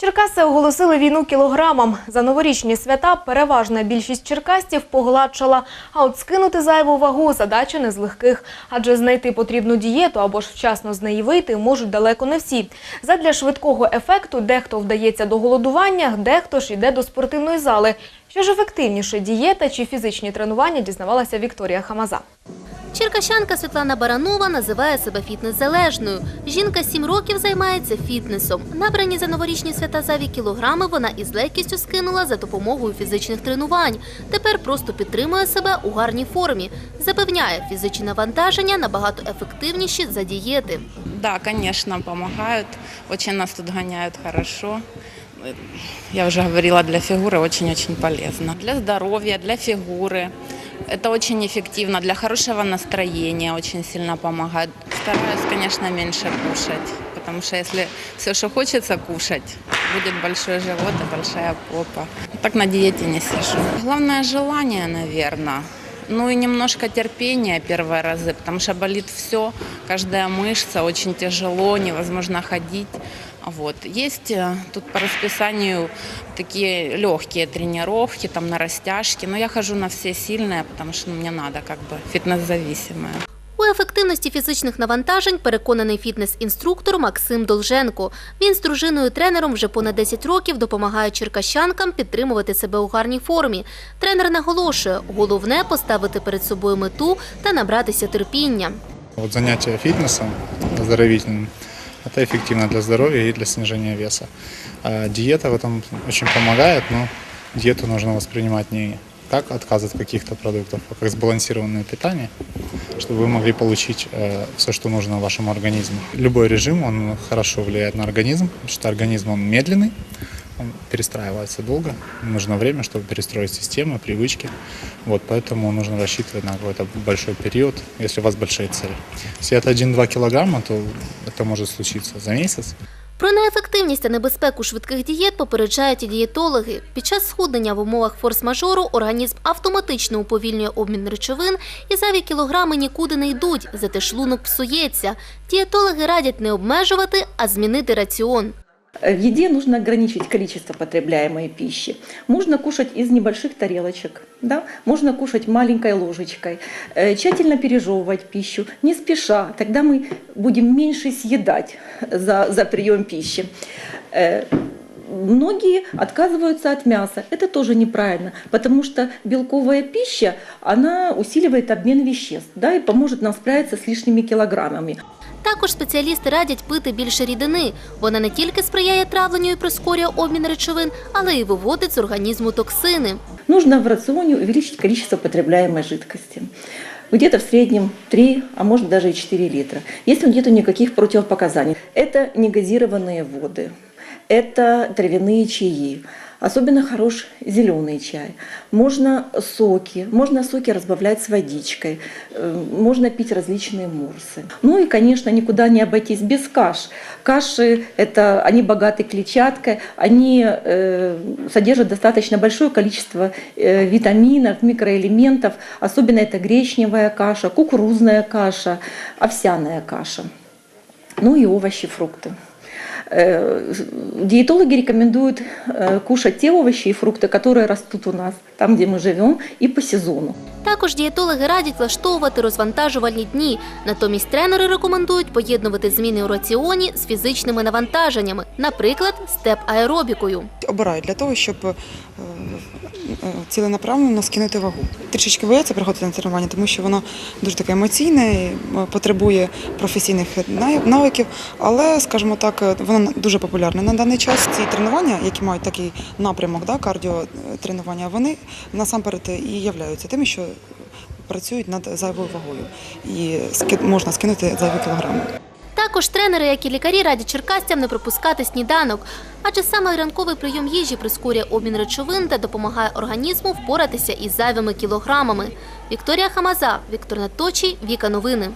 Черкаси оголосили війну кілограмам. За новорічні свята переважна більшість черкастів погладшала, а от скинути зайву вагу задача не з легких. Адже знайти потрібну дієту або ж вчасно з неї вийти можуть далеко не всі. Задля швидкого ефекту дехто вдається до голодування, дехто ж йде до спортивної зали. Що ж ефективніше, дієта чи фізичні тренування, дізнавалася Вікторія Хамаза. Черкащанка Світлана Баранова називає себе фітнес-залежною. Жінка сім років займається фітнесом. Набрані за новорічні свята зайві кілограми вона із легкістю скинула за допомогою фізичних тренувань. Тепер просто підтримує себе у гарній формі. Запевняє, фізичні навантаження набагато ефективніші за дієти. Да, конечно, помогают. Очень нас тут гоняют хорошо. Я уже говорила, для фигуры очень-очень полезно. Для здоровья, для фигуры. Это очень эффективно. Для хорошего настроения очень сильно помогает. Стараюсь, конечно, меньше кушать. Потому что если все, что хочется кушать, будет большой живот и большая попа. Так на диете не сижу. Главное желание, наверное. Ну и немножко терпения первые разы, потому что болит все, каждая мышца, очень тяжело, невозможно ходить. Вот. Есть э, тут по расписанию такие легкие тренировки, там на растяжке, но я хожу на все сильные, потому что ну, мне надо как бы фитнес-зависимая. У ефективності фізичних навантажень переконаний фітнес-інструктор Максим Долженко. Він з дружиною-тренером вже понад 10 років допомагає черкащанкам підтримувати себе у гарній формі. Тренер наголошує, головне поставити перед собою мету та набратися терпіння. Вот занятие фитнесом оздоровительным – это эффективно для здоровья и для снижения веса. А диета в этом очень помогает, но диету нужно воспринимать не как отказ от каких-то продуктов, а как сбалансированное питание, чтобы вы могли получить все, что нужно вашему организму. Любой режим, он хорошо влияет на организм, потому что организм, он медленный, он перестраивается долго, нужно время, чтобы перестроить системы, привычки. Вот, поэтому нужно рассчитывать на какой-то большой период, если у вас большие цели. Если это 1-2 килограмма, то это может случиться за месяц. Про неефективність та небезпеку швидких дієт попереджають і дієтологи. Під час схуднення в умовах форс-мажору організм автоматично уповільнює обмін речовин і зайві кілограми нікуди не йдуть, зате шлунок псується. Дієтологи радять не обмежувати, а змінити раціон. В еде нужно ограничить количество потребляемой пищи. Можно кушать из небольших тарелочек, да? можно кушать маленькой ложечкой, Э, тщательно пережевывать пищу, не спеша, тогда мы будем меньше съедать за, за прием пищи. Э, Многие отказываются от мяса. Это тоже неправильно, потому что белковая пища, она усиливает обмен веществ да, и поможет нам справиться с лишними килограммами. Також спеціалісти радять пити більше рідини. Вона не тільки сприяє травленню і прискорює обмін речовин, але й виводить з організму токсини. нужно в рационе увеличить количество потребляемой жидкости. Где-то в среднем 3, а может даже и 4 литра. Если нет никаких противопоказаний. Это негазированные воды, Это травяные чаи. Особенно хорош зеленый чай. Можно соки, можно соки разбавлять с водичкой, э, можно пить различные морсы. Ну и, конечно, никуда не обойтись без каш. Каши, это, они богаты клетчаткой, они э, содержат достаточно большое количество э, витаминов, микроэлементов. Особенно это гречневая каша, кукурузная каша, овсяная каша. Ну и овощи, фрукты. Э, Диетологи рекомендуют э, кушать те овощи и фрукты, которые растут у нас, там, где мы живем, и по сезону. Також дієтологи радять влаштовувати розвантажувальні дні. Натомість тренери рекомендують поєднувати зміни у раціоні з фізичними навантаженнями, наприклад, степ-аеробікою. обирають для того, щоб е, е, ціленаправленно скинути вагу. Трішечки бояться приходити на тренування, тому що воно дуже таке емоційне, е, потребує професійних навиків, але, скажімо так, е, воно дуже популярне на даний час. Ці тренування, які мають такий напрямок, да, кардіотренування, вони насамперед і являються тими, що працюють над зайвою вагою. І можна скинути зайві кілограми. Також тренери, як і лікарі, радять черкастям не пропускати сніданок, адже саме ранковий прийом їжі прискорює обмін речовин та допомагає організму впоратися із зайвими кілограмами. Вікторія Хамаза, Віктор Наточий, Віка Новини.